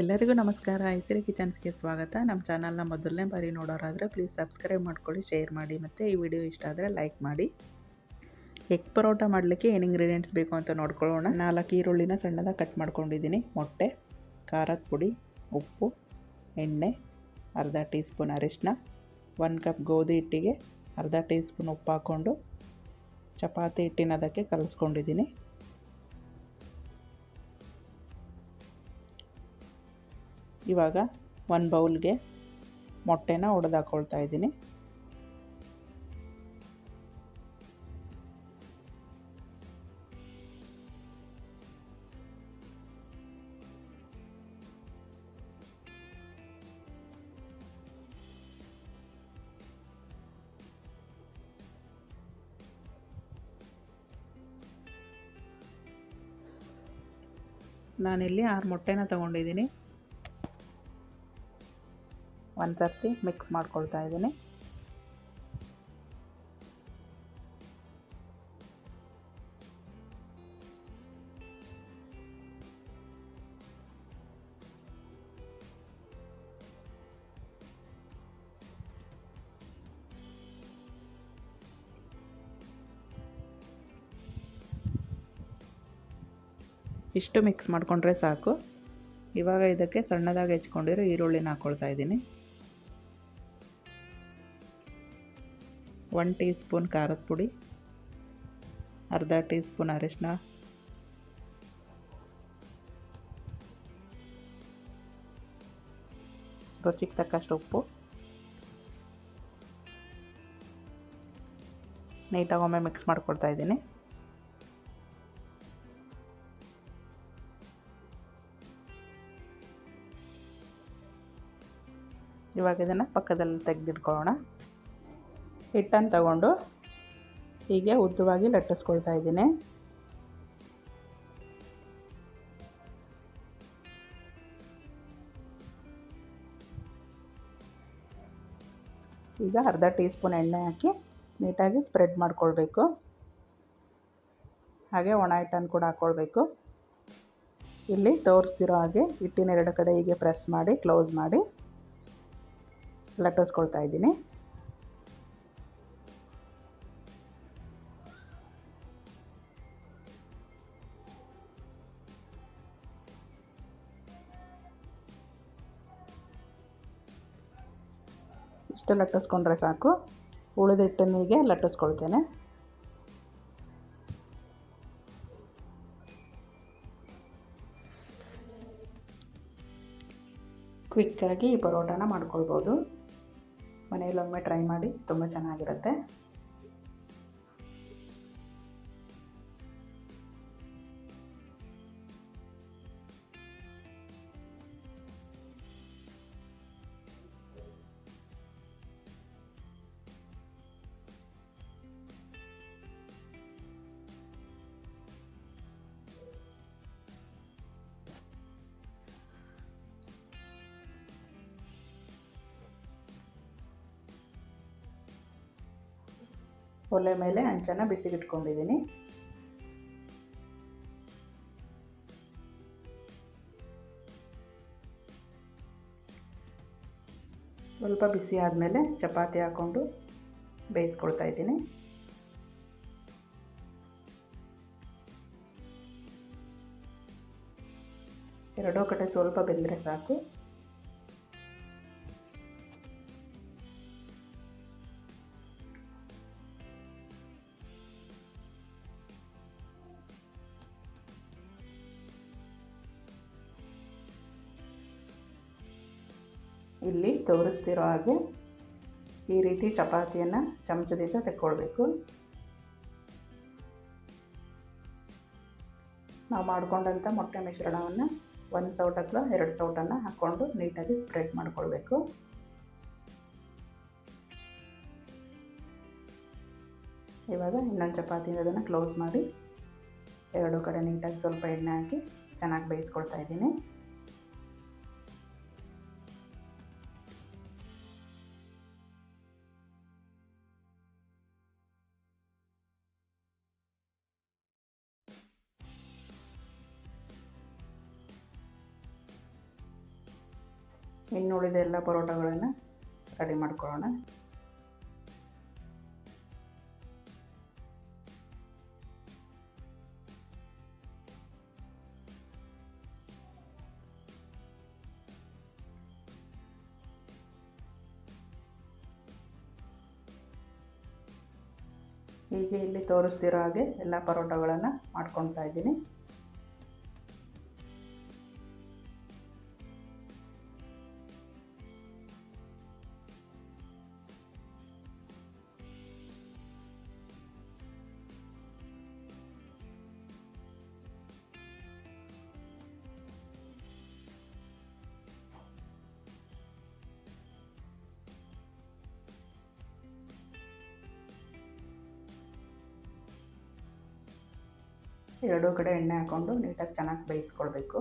ಎಲ್ಲರಿಗೂ ನಮಸ್ಕಾರ. ಐಸಿರಿ ಕಿಚನ್ಸ್ಗೆ ಸ್ವಾಗತ. ನಮ್ಮ ಚಾನಲ್ನ ಮೊದಲನೇ ಬಾರಿ ನೋಡೋರಾದರೆ ಪ್ಲೀಸ್ ಸಬ್ಸ್ಕ್ರೈಬ್ ಮಾಡ್ಕೊಳ್ಳಿ, ಶೇರ್ ಮಾಡಿ ಮತ್ತು ಈ ವಿಡಿಯೋ ಇಷ್ಟ ಆದರೆ ಲೈಕ್ ಮಾಡಿ. ಎಗ್ ಪರೋಟ ಮಾಡಲಿಕ್ಕೆ ಏನು ಇಂಗ್ರೀಡಿಯೆಂಟ್ಸ್ ಬೇಕು ಅಂತ ನೋಡ್ಕೊಳ್ಳೋಣ. ನಾಲ್ಕು ಈರುಳ್ಳಿನ ಸಣ್ಣದಾಗಿ ಕಟ್ ಮಾಡ್ಕೊಂಡಿದ್ದೀನಿ. ಮೊಟ್ಟೆ, ಖಾರದ ಪುಡಿ, ಉಪ್ಪು, ಎಣ್ಣೆ, ಅರ್ಧ ಟೀ ಸ್ಪೂನ್ ಅರಿಶಿನ ಒಂದು ಕಪ್ ಗೋಧಿ ಹಿಟ್ಟಿಗೆ ಅರ್ಧ ಟೀ ಸ್ಪೂನ್ ಉಪ್ಪು ಹಾಕ್ಕೊಂಡು ಚಪಾತಿ ಹಿಟ್ಟಿನ ಅದಕ್ಕೆ ಕಲಿಸ್ಕೊಂಡಿದ್ದೀನಿ. ಇವಾಗ ಒಂದು ಬೌಲ್ಗೆ ಮೊಟ್ಟೆನ ಒಡೆದು ಹಾಕ್ಕೊಳ್ತಾ ಇದ್ದೀನಿ. ನಾನಿಲ್ಲಿ ಆರು ಮೊಟ್ಟೆನ ತೊಗೊಂಡಿದ್ದೀನಿ. ಒಂದು ಸರ್ತಿ ಮಿಕ್ಸ್ ಮಾಡ್ಕೊಳ್ತಾ ಇದ್ದೀನಿ. ಇಷ್ಟು ಮಿಕ್ಸ್ ಮಾಡಿಕೊಂಡ್ರೆ ಸಾಕು. ಇವಾಗ ಇದಕ್ಕೆ ಸಣ್ಣದಾಗಿ ಹೆಚ್ಕೊಂಡಿರೋ ಈರುಳ್ಳಿನ ಹಾಕ್ಕೊಳ್ತಾ ಇದ್ದೀನಿ. ಒನ್ ಟೀ ಸ್ಪೂನ್ ಖಾರದ ಪುಡಿ, ಅರ್ಧ ಟೀ ಸ್ಪೂನ್ ಅರಿಶಿನ ರುಚಿಗೆ ತಕ್ಕಷ್ಟು ಉಪ್ಪು, ನೀಟಾಗಿ ಒಮ್ಮೆ ಮಿಕ್ಸ್ ಮಾಡಿಕೊಡ್ತಾ ಇದ್ದೀನಿ. ಇವಾಗ ಇದನ್ನು ಪಕ್ಕದಲ್ಲಿ ತೆಗೆದಿಟ್ಕೊಳ್ಳೋಣ. ಹಿಟ್ಟನ್ನು ತಗೊಂಡು ಹೀಗೆ ಉದ್ದವಾಗಿ ಲಟ್ಟಿಸ್ಕೊಳ್ತಾ ಇದ್ದೀನಿ. ಈಗ ಅರ್ಧ ಟೀ ಸ್ಪೂನ್ ಎಣ್ಣೆ ಹಾಕಿ ನೀಟಾಗಿ ಸ್ಪ್ರೆಡ್ ಮಾಡ್ಕೊಳ್ಬೇಕು. ಹಾಗೆ ಒಣ ಹಿಟ್ಟನ್ನು ಕೂಡ ಹಾಕ್ಕೊಳ್ಬೇಕು ಇಲ್ಲಿ ತೋರಿಸ್ತಿರೋ ಹಾಗೆ ಹಿಟ್ಟಿನ ಎರಡು ಕಡೆ ಹೀಗೆ ಪ್ರೆಸ್ ಮಾಡಿ, ಕ್ಲೋಸ್ ಮಾಡಿ ಲಟ್ಟಿಸ್ಕೊಳ್ತಾ ಇದ್ದೀನಿ. ಇಷ್ಟು ಲಟ್ಟಿಸ್ಕೊಂಡ್ರೆ ಸಾಕು. ಉಳಿದ ಹಿಟ್ಟನ್ನಿಗೆ ಲಟ್ಟಿಸ್ಕೊಳ್ತೇನೆ ಕ್ವಿಕ್ಕಾಗಿ ಈ ಪರೋಟಾನ ಮಾಡ್ಕೊಳ್ಬೋದು. ಮನೆಯಲ್ಲೊಮ್ಮೆ ಟ್ರೈ ಮಾಡಿ, ತುಂಬ ಚೆನ್ನಾಗಿರುತ್ತೆ. ಒಲೆ ಮೇಲೆ ಅಂಚನ ಬಿಸಿ ಇಟ್ಕೊಂಡಿದ್ದೀನಿ ಸ್ವಲ್ಪ ಬಿಸಿ ಆದಮೇಲೆ ಚಪಾತಿ ಹಾಕ್ಕೊಂಡು ಬೇಯಿಸ್ಕೊಳ್ತಾ ಇದ್ದೀನಿ. ಎರಡೂ ಕಡೆ ಸ್ವಲ್ಪ ಬೆಂದರೆ ಸಾಕು. ಇಲ್ಲಿ ತೋರಿಸ್ತಿರೋ ಹಾಗೆ ಈ ರೀತಿ ಚಪಾತಿಯನ್ನು ಚಮಚದಿಂದ ತೆಕ್ಕೊಳ್ಬೇಕು. ನಾವು ಮಾಡಿಕೊಂಡಂಥ ಮೊಟ್ಟೆ ಮಿಶ್ರಣವನ್ನು ಒಂದು ಸೌಟ್ ಅಥವಾ ಎರಡು ಸೌಟನ್ನು ಹಾಕ್ಕೊಂಡು ನೀಟಾಗಿ ಸ್ಪ್ರೆಡ್ ಮಾಡಿಕೊಳ್ಬೇಕು. ಇವಾಗ ಇನ್ನೊಂದು ಚಪಾತಿಯಿಂದ ಅದನ್ನು ಕ್ಲೋಸ್ ಮಾಡಿ ಎರಡು ಕಡೆ ನೀಟಾಗಿ ಸ್ವಲ್ಪ ಎಣ್ಣೆ ಹಾಕಿ ಚೆನ್ನಾಗಿ ಬೇಯಿಸ್ಕೊಳ್ತಾ ಇದ್ದೀನಿ. ಇನ್ನು ಉಳಿದ ಎಲ್ಲ ಪರೋಟಗಳನ್ನು ರೆಡಿ ಮಾಡ್ಕೊಳ್ಳೋಣ. ಹೀಗೆ ಇಲ್ಲಿ ತೋರಿಸ್ತಿರೋ ಹಾಗೆ ಎಲ್ಲ ಪರೋಟಗಳನ್ನು ಮಾಡ್ಕೊಳ್ತಾ ಇದ್ದೀನಿ. ಎರಡೂ ಕಡೆ ಎಣ್ಣೆ ಹಾಕ್ಕೊಂಡು ನೀಟಾಗಿ ಚೆನ್ನಾಗಿ ಬೇಯಿಸ್ಕೊಳ್ಬೇಕು.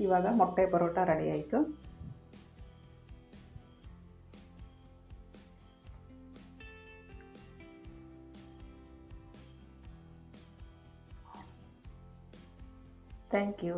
ಇವಾಗ ಮೊಟ್ಟೆ ಪರೋಟ ರೆಡಿ ಆಯಿತು. Thank you